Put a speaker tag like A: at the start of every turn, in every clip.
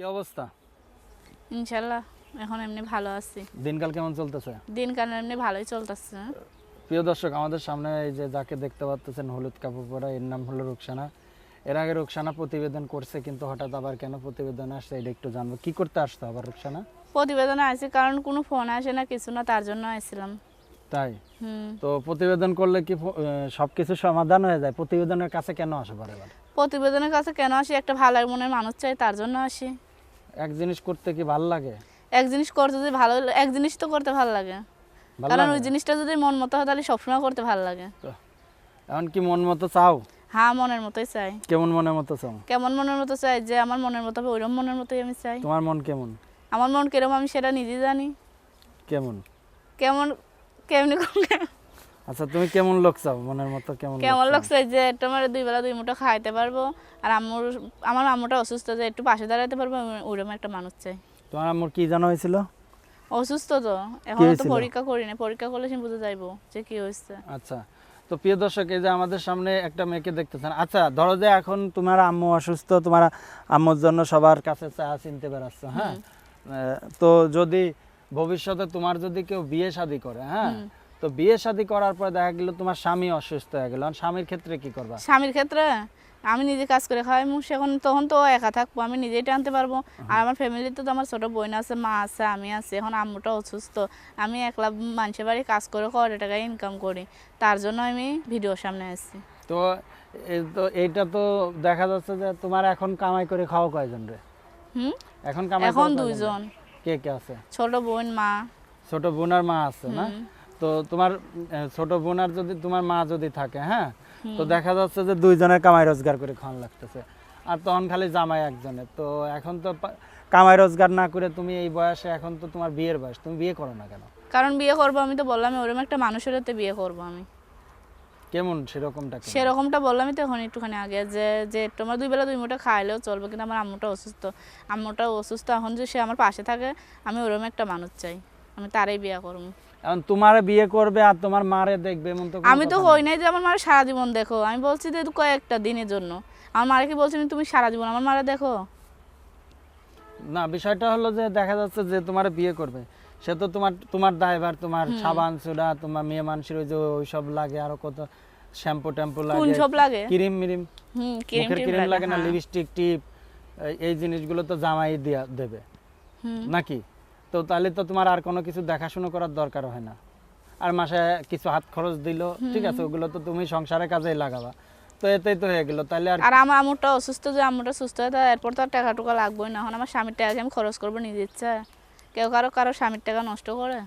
A: কি অবস্থা?
B: ইনশাল্লাহ এখন এমনি ভালো আছি।
A: দিনকাল কেমন চলতেছে?
B: দিনকাল এমনি ভালোই চলতেছে।
A: প্রিয় দর্শক আমাদের সামনে এই যে যাকে দেখতে পাচ্ছেন হলুদ কাপড় পরা এর নাম হলো রুকসানা। এর আগে রুকসানা প্রতিবেদন করছে কিন্তু হঠাৎ আবার কেন প্রতিবেদন আসছে এটা একটু জানব। কি করতে আসতো আবার রুকসানা?
B: প্রতিবেদনে আছি কারণ কোনো ফোন আসে না কিছু না তার জন্য আসছিলাম।
A: তাই?
B: হুম।
A: তো প্রতিবেদন করলে কি সবকিছু সমাধান হয়ে যায়? প্রতিবেদনের কাছে কেন আসে বারে?
B: প্রতিবেদনের কাছে কেন আসি? একটা ভালো মনের মানুষ চাই তার জন্য আসি।
A: এক জিনিস করতে কি ভালো লাগে?
B: এক জিনিস করতে যদি ভালো এক জিনিস তো করতে ভালো লাগে। কারণ? ওই জিনিসটা যদি মন মতো হয় তাহলে সবসময় করতে ভালো লাগে।
A: এখন কি মন মতো চাও?
B: হ্যাঁ মনের মতোই চাই।
A: কেমন মনের মতো চাও?
B: কেমন মনের মতো চাই যে আমার মনের মতো হবে ওইরকম মনের মতোই আমি চাই।
A: তোমার মন কেমন?
B: আমার মন কীরকম আমি সেটা নিজে জানি।
A: কেমন?
B: কেমন কেমন কেমনি
A: আচ্ছা তুমি কেমন লোক চাও? মনের মতো কেমন
B: কেমন
A: চাও?
B: লাগছে যে আমার দুই বেলা দুই মুঠো খাইতে পারব আর আম্মুর আমার আম্মুটা অসুস্থ যে একটু পাশে দাঁড়াতে পারব ওরকম একটা মানুষ চাই।
A: তোমার আম্মুর কি জানা হয়েছিল?
B: অসুস্থ তো এখন তো পরীক্ষা করি না পরীক্ষা করলে সে বুঝে যাইবো যে কি হয়েছে।
A: আচ্ছা তো প্রিয় দর্শক এই যে আমাদের সামনে একটা মেয়েকে দেখতেছেন। আচ্ছা ধরো যে এখন তোমার আম্মু অসুস্থ তোমার আম্মুর জন্য সবার কাছে চা চিনতে বেড়াচ্ছ হ্যাঁ? তো যদি ভবিষ্যতে তোমার যদি কেউ বিয়ে শাদী করে হ্যাঁ? তো বিয়ে শাদী করার পর দেখা গেল তোমার স্বামী অসুস্থ হয়ে গেল। স্বামীর ক্ষেত্রে কি করবা?
B: স্বামীর ক্ষেত্রে আমি নিজে কাজ করে খাওয়াই মু সেখন তখন তো একা থাকব আমি নিজেই টানতে পারব। আর আমার ফ্যামিলিতে তো আমার ছোট বোন আছে মা আছে আমি আছি এখন আম্মুটা অসুস্থ। আমি একলা মানুষের বাড়ি কাজ করে কয়টা টাকা ইনকাম করি তার জন্য আমি ভিডিও সামনে আসছি।
A: তো তো এইটা তো দেখা যাচ্ছে যে তোমার এখন কামাই করে খাওয়া কয়জন রে?
B: হুম?
A: এখন কামাই
B: এখন? দুইজন।
A: কে কে আছে?
B: ছোট বোন মা।
A: ছোট বোন আর মা আছে না? তো তোমার ছোট বোন আর যদি তোমার মা যদি থাকে হ্যাঁ? তো দেখা যাচ্ছে যে দুইজনের কামাই রোজগার করে খাওয়ান লাগতেছে। আর তখন খালি জামাই একজনের। তো এখন তো কামাই রোজগার না করে তুমি এই বয়সে এখন তো তোমার বিয়ের বয়স। তুমি বিয়ে করো না কেন?
B: কারণ বিয়ে করব আমি তো বললাম ওরকম একটা মানুষের হাতে বিয়ে করব আমি।
A: কেমন সেরকমটা
B: সেরকমটা বললামই তো এখন একটুখানি আগে যে যে তোমার দুই বেলা দুই মুঠো খাইলেও চলবে কিন্তু আমার আম্মুটা অসুস্থ। আম্মুটা অসুস্থ এখন যে সে আমার পাশে থাকে আমি ওরকম একটা মানুষ চাই। আমি তারই বিয়ে করব।
A: এখন তোমারে বিয়ে করবে আর তোমার মারে দেখবে এমন তো
B: আমি তো হই নাই যে আমার মারা সারা জীবন দেখো। আমি বলছি যে কয়েকটা দিনের জন্য। আমার মারা কি বলছি তুমি সারা জীবন আমার মারা দেখো?
A: না বিষয়টা হলো যে দেখা যাচ্ছে যে তোমার বিয়ে করবে। সে তো তোমার তোমার ড্রাইভার তোমার সাবান সুডা তোমার মেয়ে মানুষের ওই যে ওইসব লাগে আরও কত শ্যাম্পু ট্যাম্পু
B: কোন
A: লাগে
B: সব লাগে?
A: ক্রিম মিরিম।
B: হুম ক্রিম
A: ক্রিম লাগে না
B: হ্যাঁ।
A: লিপস্টিক টিপ এই- এই জিনিসগুলো তো জামাই দিয়া দেবে। নাকি? তো তাহলে তো তোমার আর কোনো কিছু দেখাশুনো করার দরকার হয় না। আর মাসে কিছু হাত খরচ দিল ঠিক আছে ওগুলো তো তুমি সংসারের কাজেই লাগাবা। তো এতেই তো হয়ে গেল তাহলে আর
B: আর আমার আম্মুটা অসুস্থ যে আম্মুটা সুস্থ হয় তা এরপর তো আর টাকা টুকা লাগবেই না। এখন আমার স্বামীর টাকা আমি খরচ করব নিজের ইচ্ছা কেউ কারও কারও স্বামীর টাকা নষ্ট করে?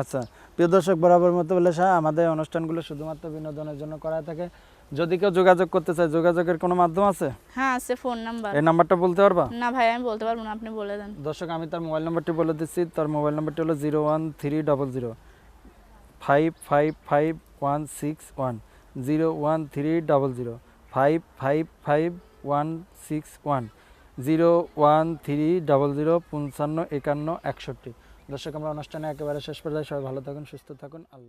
A: আচ্ছা প্রিয় দর্শক বরাবর মতো বলে আমাদের অনুষ্ঠানগুলো শুধুমাত্র বিনোদনের জন্য করা থাকে। যদি কেউ যোগাযোগ করতে চায় যোগাযোগের কোনো মাধ্যম আছে?
B: হ্যাঁ আছে ফোন নাম্বার।
A: এই নাম্বারটা বলতে পারবা?
B: না ভাই আমি বলতে পারব না আপনি বলে দেন।
A: দর্শক আমি তার মোবাইল নাম্বারটি বলে দিচ্ছি। তার মোবাইল নাম্বারটি হলো zero one three double zero five five five one six one. Zero one three double zero five five five one six one. Zero one three double zero পঞ্চান্ন একান্ন একষট্টি। দর্শক আমরা অনুষ্ঠানে একেবারে শেষ পর্যায়ে সবাই ভালো থাকুন সুস্থ থাকুন। আল্লাহ